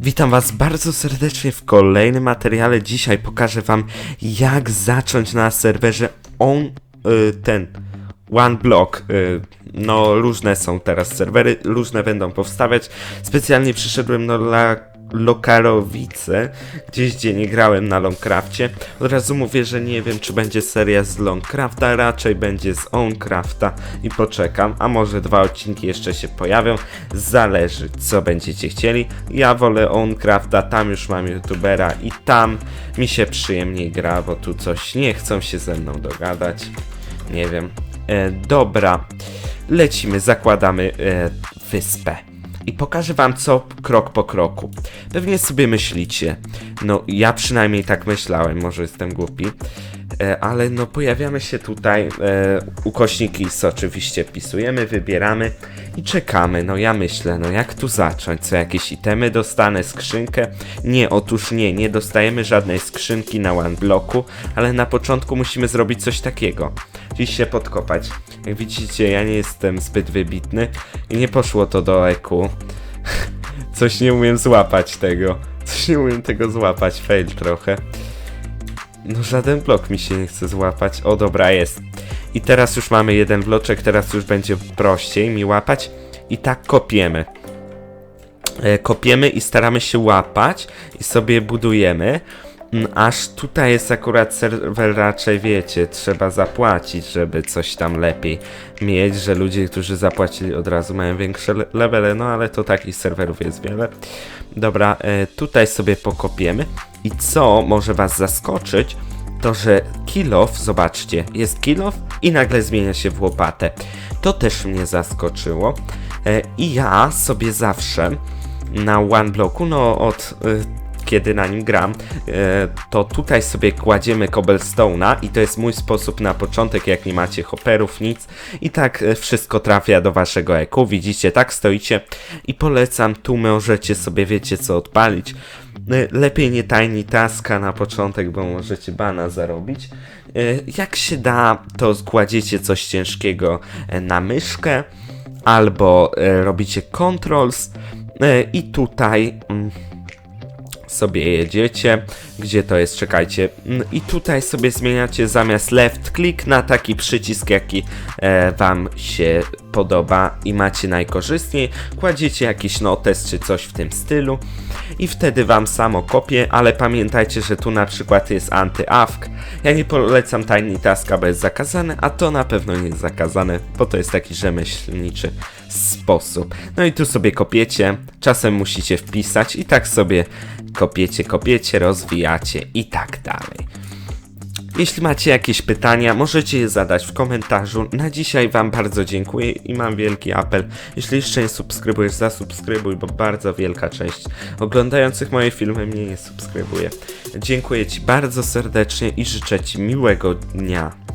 Witam Was bardzo serdecznie w kolejnym materiale. Dzisiaj pokażę Wam, jak zacząć na serwerze on y, ten One Block. Y, no, różne są teraz serwery, różne będą powstawać. Specjalnie przyszedłem na la, Lokarowice, gdzieś gdzie nie grałem na Longcrafcie. Od razu mówię, że nie wiem, czy będzie seria z Longcrafta, raczej będzie z Oncrafta i poczekam, a może dwa odcinki jeszcze się pojawią. Zależy, co będziecie chcieli. Ja wolę Oncrafta, tam już mam youtubera i tam mi się przyjemniej gra, bo tu coś nie chcą się ze mną dogadać. Nie wiem. E, dobra, lecimy, zakładamy e, wyspę. I pokażę wam co krok po kroku. Pewnie sobie myślicie, no ja przynajmniej tak myślałem, może jestem głupi, e, ale no pojawiamy się tutaj, e, ukośniki s oczywiście wpisujemy, wybieramy i czekamy. No ja myślę, no jak tu zacząć? Co jakieś itemy dostanę, skrzynkę? Nie, otóż nie, nie dostajemy żadnej skrzynki na one bloku, ale na początku musimy zrobić coś takiego. Dziś się podkopać. Jak widzicie, ja nie jestem zbyt wybitny i nie poszło to do EQ. Coś nie umiem złapać tego. Coś nie umiem tego złapać, fail trochę. No żaden blok mi się nie chce złapać. O dobra, jest. I teraz już mamy jeden bloczek, teraz już będzie prościej mi łapać. I tak kopiemy. E, kopiemy i staramy się łapać i sobie budujemy. Mm, Aż tutaj jest akurat serwer raczej wiecie, trzeba zapłacić, żeby coś tam lepiej mieć, że ludzie, którzy zapłacili od razu mają większe le- levele, no ale to takich serwerów jest wiele. Dobra, e, tutaj sobie pokopiemy i co może was zaskoczyć, to że kill off, zobaczcie, jest kill off i nagle zmienia się w łopatę. To też mnie zaskoczyło e, i ja sobie zawsze na one bloku, no od y, kiedy na nim gram, e, to tutaj sobie kładziemy cobblestone'a i to jest mój sposób na początek, jak nie macie hopperów, nic i tak e, wszystko trafia do waszego EQ, widzicie, tak stoicie i polecam, tu możecie sobie, wiecie co, odpalić. E, Lepiej nie tajni taska na początek, bo możecie bana zarobić. Jak się da, to składziecie coś ciężkiego na myszkę, albo robicie controls i tutaj... Sobie jedziecie, gdzie to jest, czekajcie, Mm, i tutaj sobie zmieniacie zamiast left click na taki przycisk, jaki e, wam się podoba i macie najkorzystniej, kładziecie jakiś notes czy coś w tym stylu i wtedy wam samo kopie, ale pamiętajcie, że tu na przykład jest anty-avk, ja nie polecam Tiny Taska, bo jest zakazane, a to na pewno nie jest zakazane, bo to jest taki rzemieślniczy sposób. No i tu sobie kopiecie, czasem musicie wpisać i tak sobie kopiecie, kopiecie, rozwijacie i tak dalej. Jeśli macie jakieś pytania, możecie je zadać w komentarzu. Na dzisiaj Wam bardzo dziękuję i mam wielki apel. Jeśli jeszcze nie subskrybujesz, zasubskrybuj, bo bardzo wielka część oglądających moje filmy mnie nie subskrybuje. Dziękuję Ci bardzo serdecznie i życzę Ci miłego dnia.